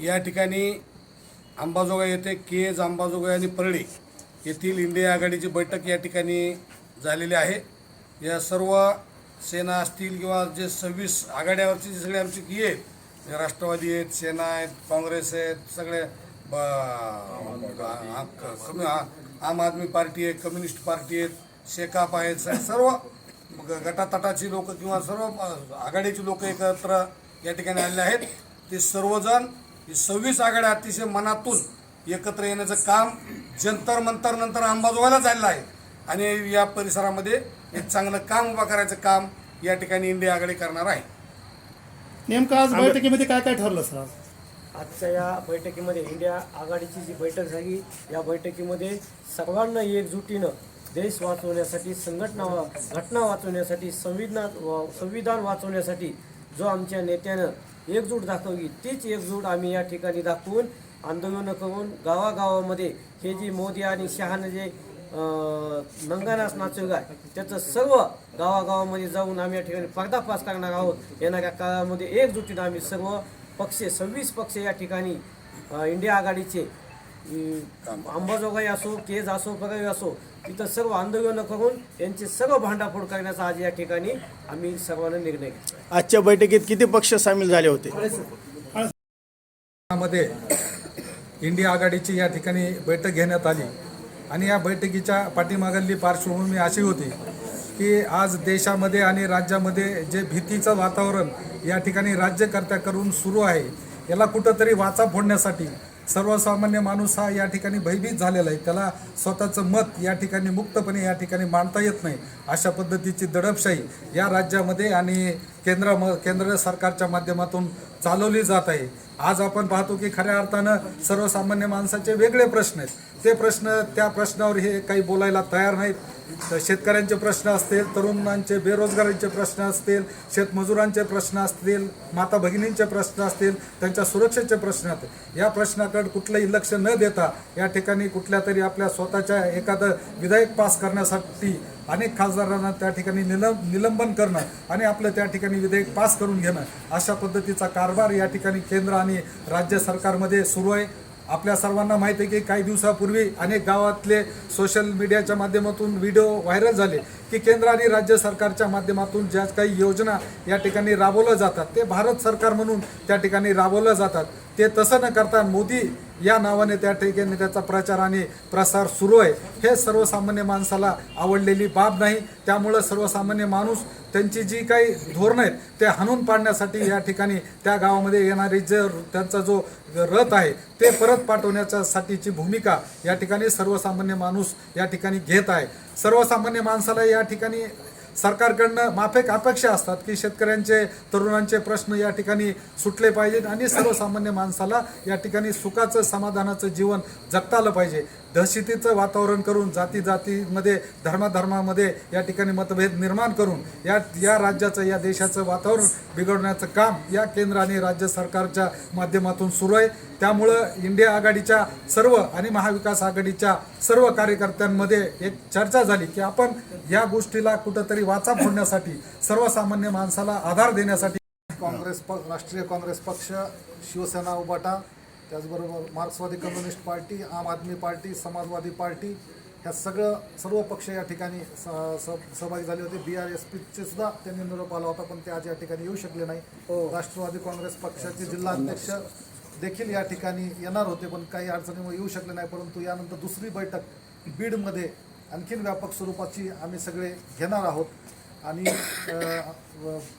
या ठिकाणी अंबाजोगाई येथे केज अंबाजोगाई आणि परळी येथील इंडिया आघाडीची बैठक या ठिकाणी झालेली आहे. या सर्व सेना असतील किंवा जे सव्वीस आघाड्यावरची जे सगळे आमची की आहेत राष्ट्रवादी आहेत सेना आहेत काँग्रेस आहेत सगळे ब- आम आदमी पार्टी आहे कम्युनिस्ट पार्टी आहेत शेकाप आहेत सर्व ग- गटातटाची लोक किंवा सर्व आघाडीची लोक एकत्र या ठिकाणी आलेले आहेत. ते सर्वजण ही सव्वीस आघाड्या अतिशय मनातून एकत्र येण्याचं काम जंतर मंतर नंतर अंबाजोगाईला झालेलं आहे. आणि या परिसरामध्ये एक चांगलं काम उभा करायचं काम या ठिकाणी इंडिया आघाडी करणार आहे. नेमकं आज बैठकीमध्ये काय काय ठरलं सर? आज आजच्या या बैठकीमध्ये इंडिया आघाडीची जी बैठक झाली या बैठकीमध्ये सर्वांना एकजुटीनं देश वाचवण्यासाठी संघटना घटना वाचवण्यासाठी संविधान संविधान वाचवण्यासाठी जो आमच्या नेत्यानं एकजूट दाखवली. तीच एकजूट आम्ही या ठिकाणी दाखवून आंदोलनं करून गावागावामध्ये हे जी मोदी आणि शहानं जे अं, नंगानाच नाचवलं आहे त्याचं सर्व गावागावामध्ये जाऊन आम्ही या ठिकाणी पर्दाफाश करणार आहोत. येणाऱ्या काळामध्ये एकजुटीनं आम्ही सर्व पक्ष सव्वीस पक्ष या ठिकाणी इंडिया आघाडीचे अंबाजोगाई असो केज असो बगाई असो तिथं सर्व आंदोलनं करून यांचे सर्व भांडाफोड करण्याचा आज या ठिकाणी आम्ही सर्वांना निर्णय घेतला. आजच्या बैठकीत किती पक्ष सामील झाले होते? मध्ये इंडिया आघाडीची या ठिकाणी बैठक घेण्यात आली. आणि या बैठकीच्या पाठीमागली पार्श्वभूमी अशी होती की आज देशामध्ये आणि राज्यामध्ये जे भीतीचं वातावरण या ठिकाणी राज्यकर्त्याकडून सुरू आहे याला कुठंतरी वाचा फोडण्यासाठी सर्वसामान्य माणूस हा या ठिकाणी भयभीत झालेला आहे. त्याला स्वतःचं मत या ठिकाणी मुक्तपणे या ठिकाणी मांडता येत नाही. अशा पद्धतीची दडपशाही या राज्यामध्ये आणि केंद्र म केंद्र सरकारच्या माध्यमातून चालवली जात आहे. आज आपण पाहतो की खऱ्या अर्थानं सर्वसामान्य माणसाचे वेगळे प्रश्न आहेत. ते प्रश्न त्या प्रश्नावर हे काही बोलायला तयार नाहीत. शेतकऱ्यांचे प्रश्न असतील तरुणांचे बेरोजगारांचे प्रश्न असतील शेतमजुरांचे प्रश्न असतील माता भगिनींचे प्रश्न असतील त्यांच्या सुरक्षेचे प्रश्न असतील या प्रश्नाकडे कुठलंही लक्ष न देता या ठिकाणी कुठल्या तरी आपल्या स्वतःच्या एखादं विधेयक पास करण्यासाठी अनेक खासदारांना त्या ठिकाणी निलंब निलंबन करणं आणि आपलं त्या ठिकाणी विधेयक पास करून घेणं अशा पद्धतीचा कारभार या ठिकाणी केंद्र आणि राज्य सरकारमध्ये सुरू आहे. आपल्या सर्वांना माहिती आहे की काही दिवसापूर्वी अनेक गावातले सोशल मीडियाच्या माध्यमातून व्हिडिओ व्हायरल झाले की केंद्र आणि राज्य सरकारच्या माध्यमातून ज्या काही योजना या ठिकाणी राबवल्या जातात ते भारत सरकार म्हणून त्या ठिकाणी राबवल्या जातात. ते तसं न करता मोदी या नावाने त्या ठिकाणी त्याचा प्रचार आणि प्रसार सुरू आहे. हे सर्वसामान्य माणसाला आवडलेली बाब नाही. त्यामुळं सर्वसामान्य माणूस त्यांची जी काही धोरणं आहेत ते हाणून पाडण्यासाठी या ठिकाणी त्या गावामध्ये येणारी जे त्यांचा जो रथ आहे ते परत पाठवण्याच्या साठीची भूमिका या ठिकाणी सर्वसामान्य माणूस या ठिकाणी घेत आहे. सर्वसामान्य माणसाला या ठिकाणी सरकारकडनं माफेक अपेक्षा असतात की शेतकऱ्यांचे तरुणांचे प्रश्न या ठिकाणी सुटले पाहिजेत आणि सर्वसामान्य माणसाला या ठिकाणी सुखाचं समाधानाचं जीवन जगता आलं पाहिजे. दहशतीचं वातावरण करून जाती जातीमध्ये धर्माधर्मामध्ये या ठिकाणी मतभेद निर्माण करून या या राज्याचं या देशाचं वातावरण बिघडवण्याचं काम या केंद्र आणि राज्य सरकारच्या माध्यमातून सुरू आहे. त्यामुळं इंडिया आघाडीच्या सर्व आणि महाविकास आघाडीच्या सर्व कार्यकर्त्यांमध्ये एक चर्चा झाली की आपण या गोष्टीला कुठंतरी वाचा फोडण्यासाठी सर्वसामान्य माणसाला आधार देण्यासाठी काँग्रेस प राष्ट्रीय काँग्रेस पक्ष शिवसेना उबाटा त्याचबरोबर मार्क्सवादी कम्युनिस्ट पार्टी आम आदमी पार्टी समाजवादी पार्टी ह्या सगळं सर्व पक्ष या ठिकाणी स- स- सहभागी झाले होते. बी आर एस पीचे सुद्धा त्यांनी निरोप आला होता पण ते आज या ठिकाणी येऊ शकले नाही. राष्ट्रवादी काँग्रेस पक्षाचे जिल्हाध्यक्ष देखील या ठिकाणी येणार होते पण काही अडचणीमुळे येऊ शकले नाही. परंतु यानंतर दुसरी बैठक बीडमध्ये आणखीन व्यापक स्वरूपाची आम्ही सगळे घेणार आहोत. आणि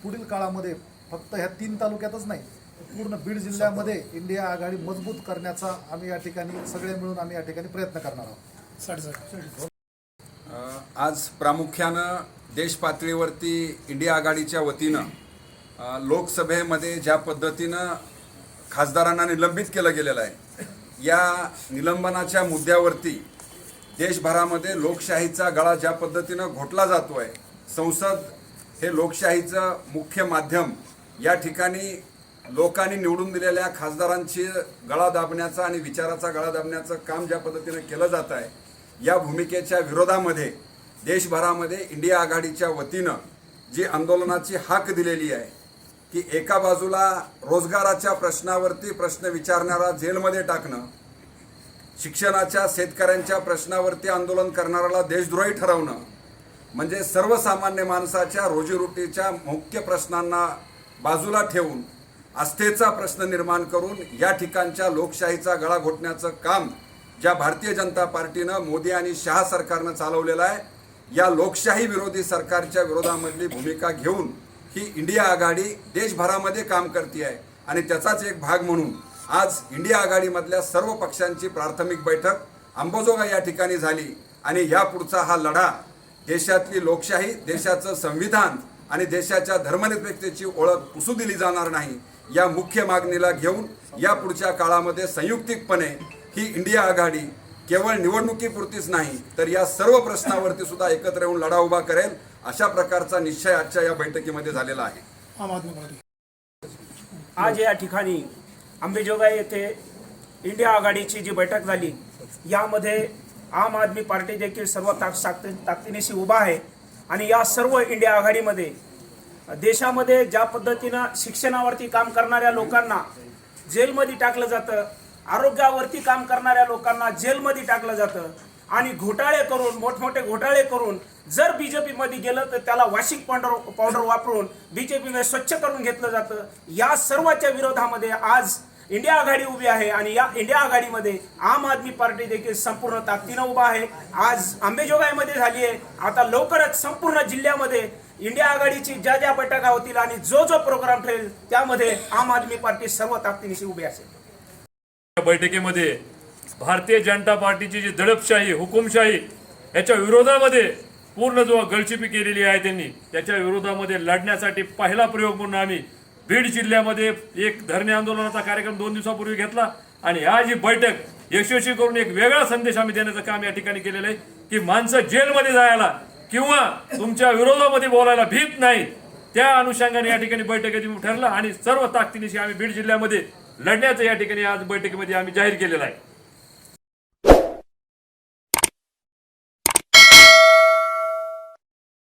पुढील काळामध्ये फक्त ह्या तीन तालुक्यातच नाही पूर्ण बीड जिल्ह्यामध्ये इंडिया आघाडी मजबूत करण्याचा आम्ही या ठिकाणी सगळे मिळून आम्ही या ठिकाणी प्रयत्न करणार आहोत. आज प्रामुख्यानं देश पातळीवरती इंडिया आघाडीच्या वतीनं लोकसभेमध्ये ज्या पद्धतीनं खासदारांना निलंबित केलं गेलेलं आहे या निलंबनाच्या मुद्द्यावरती देशभरामध्ये लोकशाहीचा गळा ज्या पद्धतीनं घोटला जातो आहे संसद हे लोकशाहीचं मुख्य माध्यम या ठिकाणी लोकांनी निवडून दिलेल्या खासदारांची गळा दाबण्याचं आणि विचाराचा गळा दाबण्याचं काम ज्या पद्धतीनं केलं जात आहे या भूमिकेच्या विरोधामध्ये देशभरामध्ये इंडिया आघाडीच्या वतीनं जी आंदोलनाची हाक दिलेली आहे की एका बाजूला रोजगाराच्या प्रश्नावरती प्रश्न विचारणारा जेलमध्ये टाकणं शिक्षणाच्या शेतकऱ्यांच्या प्रश्नावरती आंदोलन करणाऱ्याला देशद्रोही ठरवणं म्हणजे सर्वसामान्य माणसाच्या रोजीरोटीच्या मुख्य प्रश्नांना बाजूला ठेवून आस्थेचा प्रश्न निर्माण करून या ठिकाणच्या लोकशाहीचा गळा घोटण्याचं काम ज्या भारतीय जनता पार्टीनं मोदी आणि शहा सरकारनं चालवलेलं आहे या लोकशाही विरोधी सरकारच्या विरोधामधली भूमिका घेऊन ही इंडिया आघाडी देशभरामध्ये काम करते आहे आणि त्याचाच एक भाग म्हणून आज इंडिया आघाडीमधल्या सर्व पक्षांची प्राथमिक बैठक अंबोजोगा या ठिकाणी झाली. आणि यापुढचा हा लढा देशातली लोकशाही देशाचं संविधान आणि देशाच्या धर्मनिरपेक्षतेची ओळख पुसू दिली जाणार नाही. या मुख्य मागणीला घेऊन या पुढच्या काळामध्ये संयुक्तिकपणे ही इंडिया आघाडी केवळ निवडणुकीपुरतीच नाही तर या सर्व प्रश्नावरती सुद्धा एकत्र येऊन लढा उभा करेल अशा प्रकारचा निश्चय आजच्या या बैठकीमध्ये झालेला आहे. आम आदमी पार्टी आज या ठिकाणी अंबेजोगाई येथे इंडिया आघाडीची जी बैठक झाली यामध्ये आम आदमी पार्टी देखील सर्व ताक ताकदी ताकदीनिशी उभा आहे आणि या सर्व इंडिया आघाडीमध्ये देशामध्ये ज्या पद्धतीनं शिक्षणावरती काम करणाऱ्या लोकांना जेलमध्ये टाकलं जातं आरोग्यावरती काम करणाऱ्या लोकांना जेलमध्ये टाकलं जातं आणि घोटाळे करून मोठमोठे घोटाळे करून जर बी जे पीमध्ये गेलं तर त्याला वाशिक पावडर पावडर वापरून बी जे पीमध्ये स्वच्छ करून घेतलं जातं. या सर्वाच्या विरोधामध्ये आज इंडिया आघाडी उभी आहे आणि या इंडिया आघाडीमध्ये आम आदमी पार्टी देखील संपूर्ण ताकदीनं उभा आहे. आज आंबेजोगाईमध्ये झाली आहे. आता लवकरच संपूर्ण जिल्ह्यामध्ये इंडिया आघाडीची ज्या ज्या बैठका होतील आणि जो जो प्रोग्राम ठरेल त्यामध्ये आम आदमी पार्टी सर्व ताकदीनिशी उभी असेल. या बैठकीमध्ये भारतीय जनता पार्टीची जी दडपशाही हुकुमशाही याच्या विरोधामध्ये पूर्ण जो गळचिपी केलेली आहे त्यांनी त्याच्या विरोधामध्ये लढण्यासाठी पहिला प्रयोग म्हणून आम्ही बीड जिल्ह्यामध्ये एक धरणे आंदोलनाचा कार्यक्रम दोन दिवसापूर्वी घेतला आणि हा जी बैठक यशस्वी करून एक वेगळा संदेश आम्ही देण्याचं काम या ठिकाणी केलेलं आहे की माणसं जेलमध्ये जायला किंवा तुमच्या विरोधामध्ये बोलायला भीत नाहीत त्या अनुषंगाने या ठिकाणी बैठकीत ठरलं आणि सर्व ताकदीनिशी आम्ही बीड जिल्ह्यामध्ये लढण्याचं या ठिकाणी आज बैठकीमध्ये आम्ही जाहीर केलेलं आहे.